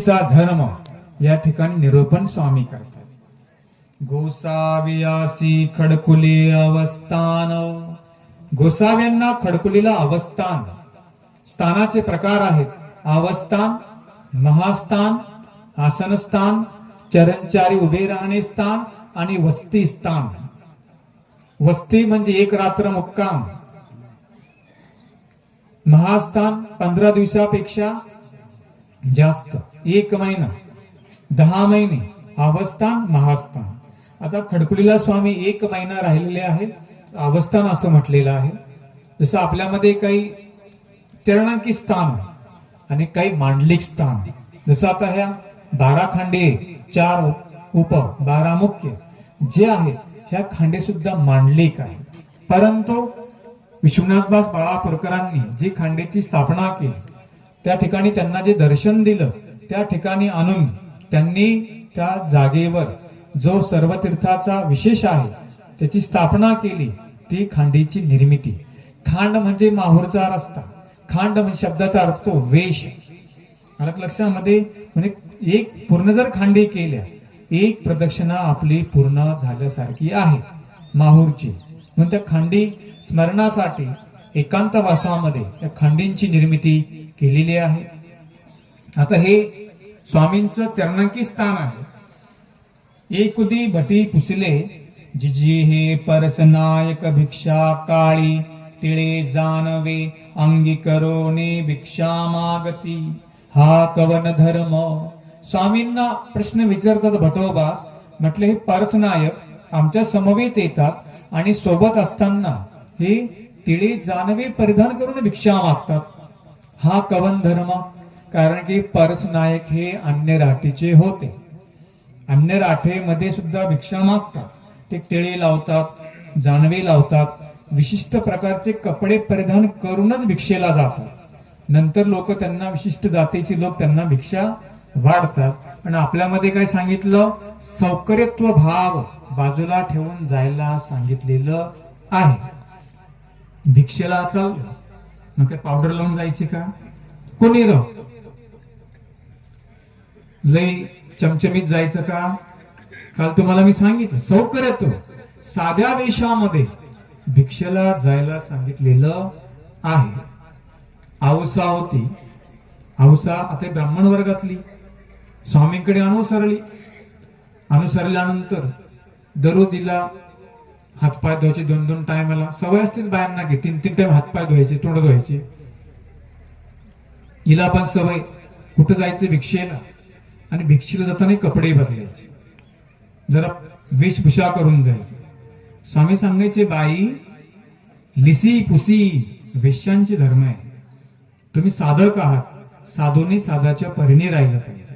चा धर्म या ठिकाणी निरूपण स्वामी करतात. गोसावियासी खडकुली अवस्थान. गोसाव्यांना खडकुलीला अवस्थान. स्थानाचे प्रकार आहेत. अवस्थान महास्थान आसनस्थान चरणचारी उभे राहणे स्थान आणि वस्ती स्थान. वस्ती म्हणजे एक रात्र मुक्काम. महास्थान पंधरा दिवसापेक्षा जास्त. एक महिना. दहा महिने. अवस्थान महास्थान. आता खडकुलीला स्वामी एक महिना राहिलेले आहेत. अवस्थान असं म्हटलेलं आहे. जसं आपल्यामध्ये काही चरणांकी स्थान आणि काही मांडलिक स्थान. जसं आता ह्या बारा खांडे चार उप बारा मुख्य. जे आहेत ह्या खांडे सुद्धा मांडलिक आहेत. परंतु विश्वनाथदास बाळापूरकरांनी जी खांडेची स्थापना केली त्या ठिकाणी त्यांना जे दर्शन दिलं त्या ठिकाणी आणून त्यांनी त्या जागेवर जो सर्व तीर्थाचा विशेष आहे त्याची स्थापना केली ती खांडीची निर्मिती. खांड म्हणजे माहूरचा रस्ता. खांड म्हणजे शब्दाचा अर्थ तो वेश. आलं लक्षामध्ये म्हणजे एक पूर्ण जर खांडी केल्या एक प्रदक्षिणा आपली पूर्ण झाल्यासारखी आहे माहूरची. म्हणून त्या खांडी स्मरणासाठी एकांतवासामध्ये या खांडींची निर्मिती केलेली आहे. आता हे स्वामींचं चरणांकी स्थान आहे. एकुदी भटी पुसले जिजी हे परसनायक भिक्षा काळी टिळे जानवे अंगी करोने भिक्षा मागती. हा कवन धर्म. स्वामींना प्रश्न विचारतात भटोबास म्हटले हे परसनायक आमच्या समवेत येतात आणि सोबत असताना हे तिळे जानवे परिधान करून भिक्षा मागतात. हा कवन धर्म कारण की परसनायक हे अन्य राठीचे होते. अन्य राठेमध्ये सुद्धा भिक्षा मागतात. ते टिळे लावतात जानवे लावतात विशिष्ट प्रकारचे कपडे परिधान करूनच भिक्षेला जातात. नंतर लोक त्यांना विशिष्ट जातीचे लोक त्यांना भिक्षा वाढतात. पण आपल्यामध्ये काय सांगितलं? सौकर्यत्व भाव बाजूला ठेवून जायला सांगितलेलं आहे. भिक्षेला चाललं मग काय पावडर लावून जायची का? कोणी र? लय चमचमीत जायचं का? काल तुम्हाला मी सांगितलं सौकर्यत्व साध्या वेशामध्ये भिक्षेला जायला सांगितलेलं आहे. औसा होती. औसा आता ब्राह्मण वर्गातली. स्वामींकडे अनुसरली. अनुसरल्यानंतर दररोज तिला हातपाय धुवायचे दोन दोन टायमाला सवय असतेच बायांना की तीन तीन टाइम हातपाय धुवायचे तोंड धुवायचे. हिला पण सवय. कुठं जायचं भिक्षेला? आणि भिक्षेला जाताना कपडे बदलायचे. जरा वेशभूषा करून जायचे. स्वामी सांगायचे बाई लिसी पुसी वेश्यांचे धर्म आहे. तुम्ही साधक आहात. साधूने साधाच्या परीने राहिलं पाहिजे.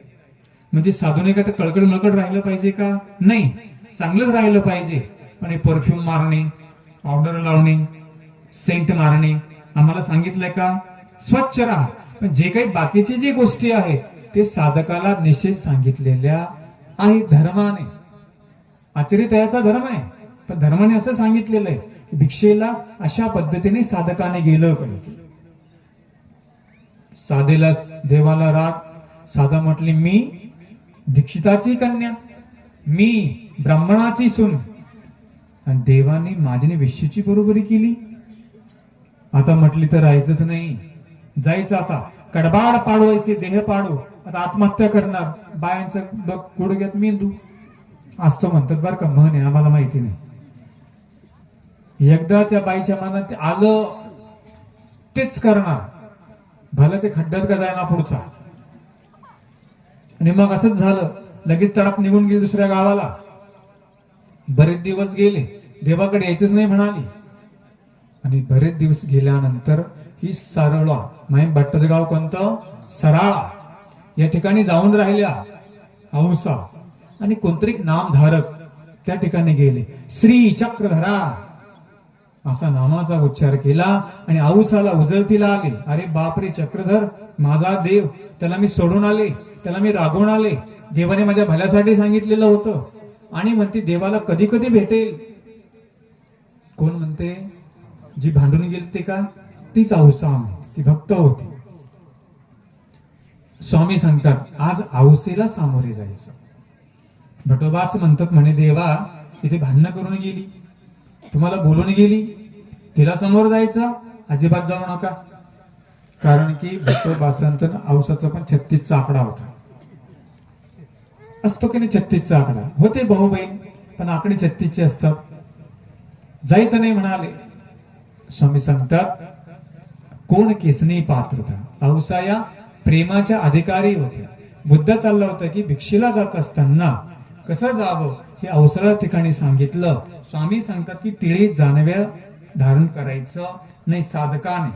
म्हणजे साधूने का तर कळकड मळकड राहिलं पाहिजे का? नाही. चांगलंच राहिलं पाहिजे. पण हे परफ्यूम मारणे पावडर लावणे सेंट मारणे. आम्हाला सांगितलंय का? स्वच्छ राहा. पण जे काही बाकीचे जे गोष्टी आहेत ते साधकाला निषेध सांगितलेल्या आहे धर्माने. आचरितयाचा धर्म आहे. पण धर्माने असं सांगितलेलं आहे की भिक्षेला अशा पद्धतीने साधकाने गेलं पाहिजे. साधेला देवाला राग. साधा म्हटली मी दीक्षिताची कन्या. मी ब्राह्मणाची सून. आणि देवाने माझ्याने विश्वाची बरोबरी केली. आता म्हटली तर राहायचंच नाही. जायचं आता. कडबाड पाडवायचे देह पाडू. आता आत्महत्या करणार. बायांचं डोक- गुडघ्यात मेंदू. असतो म्हणतात बरं का म्हण आहे आम्हाला माहिती नाही. एकदा त्या बाईच्या मनात आलं तेच करणार. भलं ते खड्ड्यात का जायना पुढचा? आणि मग असंच झालं. लगेच तडप निघून गेली दुसऱ्या गावाला. बरेच दिवस गेले. देवाकडे यायचंच नाही म्हणाली. आणि बरेच दिवस गेल्यानंतर ही सरळा माहीम भट्टाचं गाव कोणतं? सराळा. या ठिकाणी जाऊन राहिल्या औसा. आणि कोणतरी नामधारक त्या ठिकाणी गेले. श्री चक्रधरा. असा नामाचा उच्चार केला आणि आऊसाला उजळतीला आले. अरे बापरे चक्रधर माझा देव त्याला मी सोडून आले त्याला मी रागवून आले. देवाने माझ्या भल्यासाठी सांगितलेलं होतं. आणि म्हणते देवाला कधी कधी भेटेल. कोण म्हणते? जी भांडून गेली ते का? तीच औसा ती भक्त होती. स्वामी सांगतात आज औसेला सामोरे जायचं. भटोबास म्हणतात म्हणे देवा इथे भांडणं करून गेली. तुम्हाला बोलून गेली. तिला समोर जायचं. अजिबात जाऊ नका. कारण की भटोबासांत औसाचा पण छत्तीसचा आकडा होता. असतो की नाही छत्तीसचा आकडा? होते भाऊ बहीण पण आकडे छत्तीसचे असतात. जायचं नाही म्हणाले. स्वामी सांगतात कोण केसनी पात्रता औसा या प्रेमाच्या अधिकारी होत्या बुद्ध चालला होता की भिक्षेला जात असताना कसं जावं हे अवसरा ठिकाणी सांगितलं. स्वामी सांगतात की तिळे जानव्या धारण करायचं नाही साधकाने.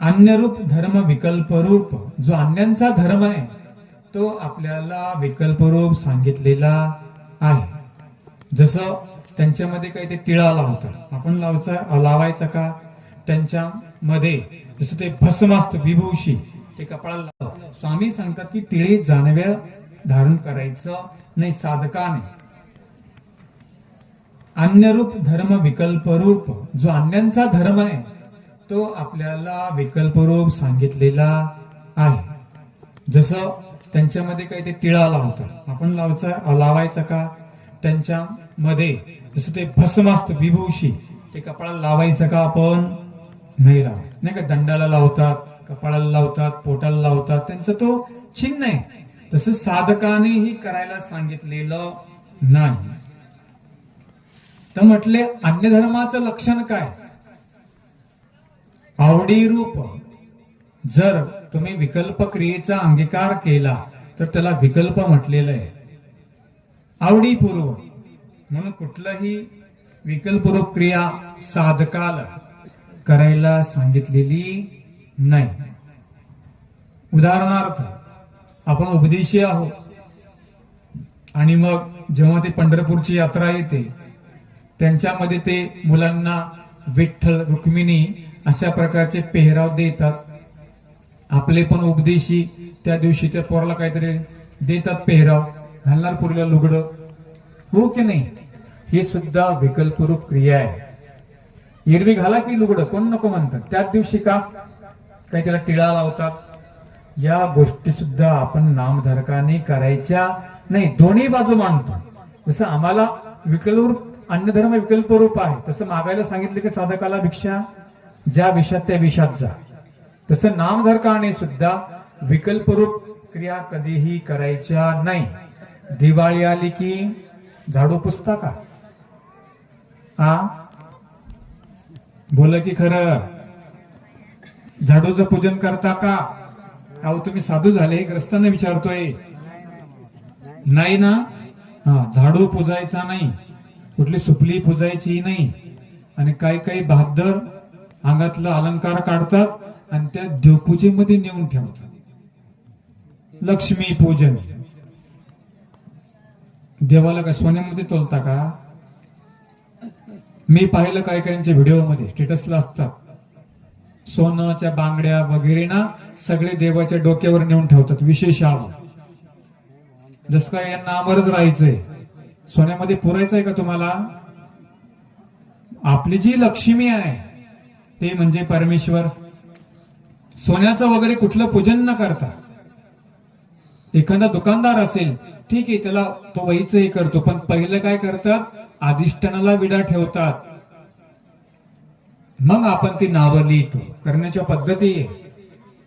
अन्यरूप धर्म विकल्परूप जो अन्यांचा धर्म आहे तो आपल्याला विकल्परूप सांगितलेला आहे. जसं त्यांच्यामध्ये काही ते टिळा लावतात. आपण लावचा लावायचं का? त्यांच्यामध्ये जसं ते भस्म असतं विभूषी ते कपाळाला लावतात. स्वामी सांगतात की तिळे जानव्या धारण करायचं नाही साधकाने. अन्यरूप धर्म विकल्परूप. जो अन्यांचा धर्म आहे तो आपल्याला विकल्परूप सांगितलेला आहे. जसं त्यांच्यामध्ये काही ते टिळा लावतात. आपण लावचा लावायचं का? त्यांच्या मध्ये जसं ते भस्म असतं विभूषी ते कपाळाला लावायचं का आपण? नाही लाव नाही का? दंडाला लावतात कपाळाला लावतात पोटाला लावतात. त्यांचं तो चिन्ह आहे. तसं साधकानेही करायला सांगितलेलं नाही. तर म्हटले अन्य धर्माचं लक्षण काय? आवडी रूप. जर तुम्ही विकल्प क्रियेचा अंगीकार केला तर त्याला विकल्प म्हटलेलं आहे. आवडीपूर्व म्हणून कुठलंही विकल्परूप क्रिया साधकाला करायला सांगितलेली नाही. उदाहरणार्थ आपण उपदेशी आहोत आणि मग जेव्हा ते पंढरपूरची यात्रा येते त्यांच्यामध्ये ते मुलांना विठ्ठल रुक्मिणी अशा प्रकारचे पेहराव देतात. आपले पण उपदेशी त्या दिवशी त्या पोराला काहीतरी देतात पेहराव. घालणार पुरीला लुगडं. हो की नाही? ही सुद्धा विकल्परूप क्रिया आहे. एरवी घाला की लुगडं कोण नको म्हणतात त्याच दिवशी का? काही त्याला टिळा लावतात. या गोष्टी सुद्धा आपण नामधारकाने करायच्या नाही दोन्ही बाजू मानतो. जसं आम्हाला विकल्परूप अन्नधर्म विकल्परूप आहे तसं मागायला सांगितलं की साधकाला भिक्षा ज्या विषात त्या विषात जा. तसं नामधारकाने सुद्धा विकल्परूप क्रिया कधीही करायच्या नाही. दिवाळी आली की झाडू पुसता का? हा? बोला की खरं. झाडूचं पूजन करता का? अहो तुम्ही साधू झाले ग्रस्तांना विचारतोय. नाही ना? हा झाडू पुजायचा नाही. कुठली सुपली पूजायची नाही. आणि काही काही बहादर अंगातलं अलंकार काढतात आणि त्या देवपूजेमध्ये नेऊन ठेवतात. लक्ष्मी पूजन. देवाला का सोन्यामध्ये तोलता का? मी पाहिलं काही काहींच्या व्हिडिओमध्ये स्टेटसला असतात. सोनाच्या बांगड्या वगैरे ना सगळे देवाच्या डोक्यावर नेऊन ठेवतात विशेष आव. जस काय यांना अमरच राहायचंय. सोन्यामध्ये पुरायचंय का तुम्हाला? आपली जी लक्ष्मी आहे ते म्हणजे परमेश्वर. सोन्याचं वगैरे कुठलं पूजन न करता एखादा दुकानदार असेल ठीक आहे त्याला तो वहीचही करतो. पण पहिलं काय करतात? अधिष्ठानाला विडा ठेवतात. मग आपण ती नावं लिहितो. करण्याच्या पद्धती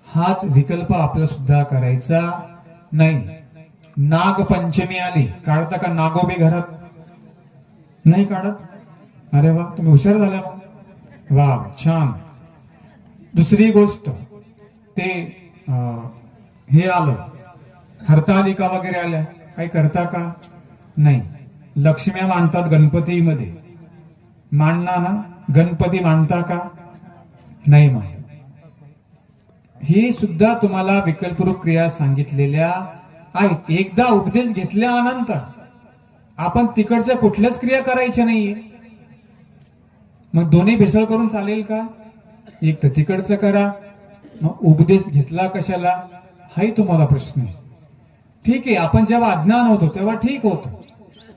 हाच विकल्प आपला सुद्धा करायचा नाही. नागपंचमी आली. काढता का नागोबी घरात? नाही काढत? अरे वा तुम्ही हुशार झाल्या वा छान. दुसरी गोष्ट ते अं, हे आलं. हरतालिका वगैरे आल्या. काही करता का? नाही. लक्ष्म्या मानतात गणपतीमध्ये. मांडना ना? गणपती मानता का? नाही मान ही सुद्धा तुम्हाला विकल्परूप क्रिया सांगितलेल्या आहेत. एकदा उपदेश घेतल्यानंतर आपण तिकडच्या कुठल्याच क्रिया करायच्या नाहीये. मग दोन्ही भेसळ करून चालेल का? एक तर तिकडचं करा. मग उपदेश घेतला कशाला? हाही तुम्हाला प्रश्न आहे. ठीक आहे आपण जेव्हा अज्ञान होतो तेव्हा ठीक होतो.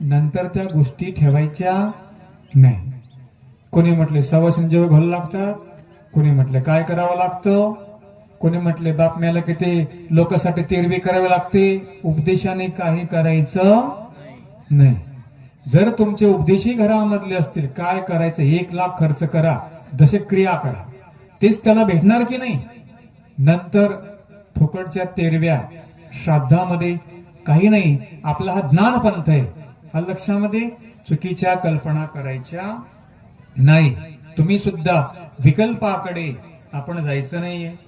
नंतर त्या गोष्टी ठेवायच्या नाही. कोणी म्हटले सवासन जेव्हा घालू लागतात कोणी म्हटले काय करावं लागतं? कोणी म्हटले बाप म्याला की ते लोकांसाठी तेरवी करावे लागते. उपदेशाने काही करायचं नाही. जर तुमचे उपदेशी घरामधले असतील काय करायचं? एक लाख खर्च करा जसे क्रिया करा. तेच त्याला भेटणार की नाही? नंतर फुकटच्या तेरव्या श्राद्धामध्ये काही नाही आपला हा ज्ञानपंथ आहे. हा लक्षामध्ये चुकीच्या कल्पना करायच्या नाही. तुम्ही सुद्धा विकल्पाकडे आपण जायचं नाहीये.